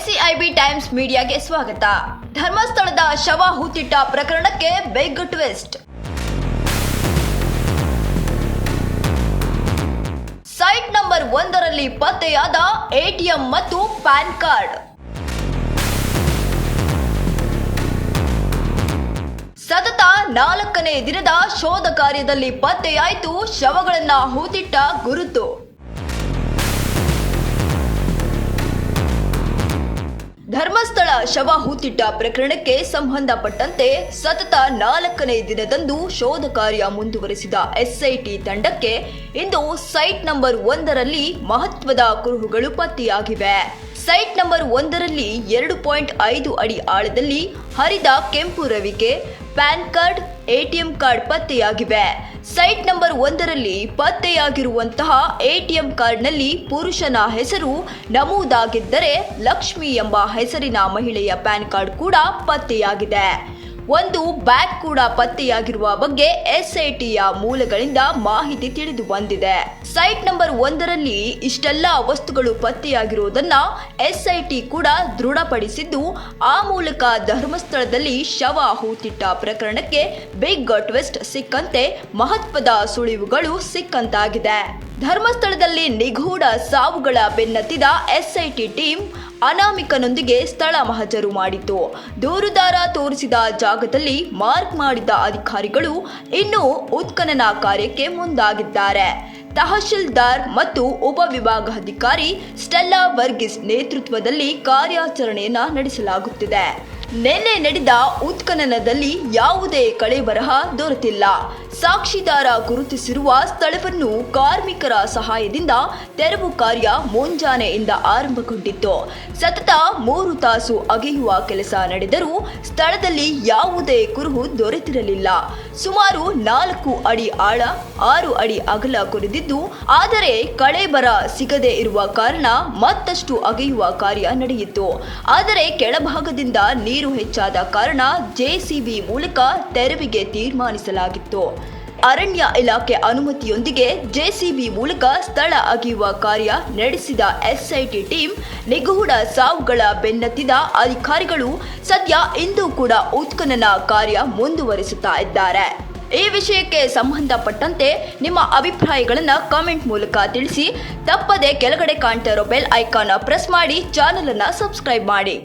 ಕೆಐಬಿ times ಮೀಡಿಯಾಗೆ ಸ್ವಾಗತ. ಧರ್ಮಸ್ಥಳದ ಶವ ಹೂತಿಟ್ಟ ಪ್ರಕರಣಕ್ಕೆ ಬಿಗ್ ಟ್ವಿಸ್ಟ್. ಸೈಟ್ ನಂಬರ್ ಒಂದರಲ್ಲಿ ಪತ್ತೆಯಾದ ಎಟಿಎಂ ಮತ್ತು ಪ್ಯಾನ್ ಕಾರ್ಡ್. ಸತತ ನಾಲ್ಕನೇ ದಿನದ ಶೋಧ ಕಾರ್ಯದಲ್ಲಿ ಪತ್ತೆಯಾಯಿತು ಶವಗಳನ್ನ ಹೂತಿಟ್ಟ ಗುರುತು. ಧರ್ಮಸ್ಥಳ ಶವ ಹೂತಿಟ್ಟ ಪ್ರಕರಣಕ್ಕೆ ಸಂಬಂಧಪಟ್ಟಂತೆ ಸತತ ನಾಲ್ಕನೇ ದಿನದಂದು ಶೋಧ ಕಾರ್ಯ ಮುಂದುವರೆಸಿದ ಎಸ್ಐಟಿ ತಂಡಕ್ಕೆ ಇಂದು ಸೈಟ್ ನಂಬರ್ ಒಂದರಲ್ಲಿ ಮಹತ್ವದ ಕುರುಹುಗಳು ಪತ್ತೆಯಾಗಿವೆ. ಸೈಟ್ ನಂಬರ್ ಒಂದರಲ್ಲಿ ಎರಡು ಪಾಯಿಂಟ್ ಐದು ಅಡಿ ಆಳದಲ್ಲಿ ಹರಿದ ಕೆಂಪು ರವಿಕೆ ಪ್ಯಾನ್ ಕಾರ್ಡ್ ಎಟಿಎಂ ಕಾರ್ಡ್ ಪತ್ತೆಯಾಗಿವೆ. ಸೈಟ್ ನಂಬರ್ ಒಂದರಲ್ಲಿ ಪತ್ತೆಯಾಗಿರುವಂತಹ ಎಟಿಎಂ ಕಾರ್ಡ್ನಲ್ಲಿ ಪುರುಷನ ಹೆಸರು ನಮೂದಾಗಿದ್ದರೆ ಲಕ್ಷ್ಮಿ ಎಂಬ ಹೆಸರಿನ ಮಹಿಳೆಯ ಪ್ಯಾನ್ ಕಾರ್ಡ್ ಕೂಡ ಪತ್ತೆಯಾಗಿದೆ. ಒಂದು ಬ್ಯಾಗ್ ಕೂಡ ಪತ್ತೆಯಾಗಿರುವ ಬಗ್ಗೆ ಎಸ್ಐಟಿಯ ಮೂಲಗಳಿಂದ ಮಾಹಿತಿ ತಿಳಿದು ಬಂದಿದೆ. ಸೈಟ್ ನಂಬರ್ ಒಂದರಲ್ಲಿ ಇಷ್ಟೆಲ್ಲ ವಸ್ತುಗಳು ಪತ್ತೆಯಾಗಿರುವುದನ್ನ ಎಸ್ಐಟಿ ಕೂಡ ದೃಢಪಡಿಸಿದ್ದು, ಆ ಮೂಲಕ ಧರ್ಮಸ್ಥಳದಲ್ಲಿ ಶವ ಹೂತಿಟ್ಟ ಪ್ರಕರಣಕ್ಕೆ ಬಿಗ್ ಟ್ವಿಸ್ಟ್ ಸಿಕ್ಕಂತೆ ಮಹತ್ವದ ಸುಳಿವುಗಳು ಸಿಕ್ಕಂತಾಗಿದೆ. ಧರ್ಮಸ್ಥಳದಲ್ಲಿ ನಿಗೂಢ ಸಾವುಗಳ ಬೆನ್ನತ್ತಿದ ಎಸ್ಐಟಿ ಟೀಮ್ ಅನಾಮಿಕನೊಂದಿಗೆ ಸ್ಥಳ ಮಹಜರು ಮಾಡಿತು ದೂರುದಾರ ತೋರಿಸಿದ ಜಾಗದಲ್ಲಿ ಮಾರ್ಕ್ ಮಾಡಿದ ಅಧಿಕಾರಿಗಳು ಇನ್ನು ಉತ್ಖನನ ಕಾರ್ಯಕ್ಕೆ ಮುಂದಾಗಿದ್ದಾರೆ. ತಹಶೀಲ್ದಾರ್ ಮತ್ತು ಉಪವಿಭಾಗಾಧಿಕಾರಿ ಸ್ಟೆಲ್ಲಾ ವರ್ಗಿಸ್ ನೇತೃತ್ವದಲ್ಲಿ ಕಾರ್ಯಾಚರಣೆಯನ್ನು ನಡೆಸಲಾಗುತ್ತಿದೆ. ನಿನ್ನೆ ನಡೆದ ಉತ್ಖನನದಲ್ಲಿ ಯಾವುದೇ ಕಳೆಬರಹ ದೊರೆತಿಲ್ಲ. ಸಾಕ್ಷಿದಾರ ಗುರುತಿಸಿರುವ ಸ್ಥಳವನ್ನು ಕಾರ್ಮಿಕರ ಸಹಾಯದಿಂದ ತೆರವು ಕಾರ್ಯ ಮುಂಜಾನೆಯಿಂದ ಆರಂಭಗೊಂಡಿತ್ತು. ಸತತ ಮೂರು ತಾಸು ಅಗೆಯುವ ಕೆಲಸ ನಡೆದರೂ ಸ್ಥಳದಲ್ಲಿ ಯಾವುದೇ ಕುರುಹು ದೊರೆತಿರಲಿಲ್ಲ. ಸುಮಾರು ನಾಲ್ಕು ಅಡಿ ಆಳ, ಆರು ಅಡಿ ಅಗಲ ಕೊರೆದಿದ್ದು, ಆದರೆ ಕಳೆಬರ ಸಿಗದೆ ಇರುವ ಕಾರಣ ಮತ್ತಷ್ಟು ಅಗೆಯುವ ಕಾರ್ಯ ನಡೆಯಿತು. ಆದರೆ ಕೆಳಭಾಗದಿಂದ ನೀರು ಹೆಚ್ಚಾದ ಕಾರಣ ಜೆಸಿಬಿ ಮೂಲಕ ತೆರವಿಗೆ ತೀರ್ಮಾನಿಸಲಾಗಿತ್ತು. ಅರಣ್ಯ ಇಲಾಖೆ ಅನುಮತಿಯೊಂದಿಗೆ ಜೆಸಿಬಿ ಮೂಲಕ ಸ್ಥಳ ಅಗೆಯುವ ಕಾರ್ಯ ನಡೆಸಿದ ಎಸ್ಐಟಿ ಟೀಮ್, ನಿಗೂಢ ಸಾವುಗಳ ಬೆನ್ನತ್ತಿದ ಅಧಿಕಾರಿಗಳು ಸದ್ಯ ಇಂದು ಕೂಡ ಉತ್ಖನನ ಕಾರ್ಯ ಮುಂದುವರಿಸುತ್ತಾ ಇದ್ದಾರೆ. ಈ ವಿಷಯಕ್ಕೆ ಸಂಬಂಧಪಟ್ಟಂತೆ ನಿಮ್ಮ ಅಭಿಪ್ರಾಯಗಳನ್ನು ಕಾಮೆಂಟ್ ಮೂಲಕ ತಿಳಿಸಿ. ತಪ್ಪದೆ ಕೆಳಗಡೆ ಕಾಣ್ತಾ ಬೆಲ್ ಐಕಾನ್ ಪ್ರೆಸ್ ಮಾಡಿ ಚಾನಲ್ ಅನ್ನು ಸಬ್ಸ್ಕ್ರೈಬ್ ಮಾಡಿ.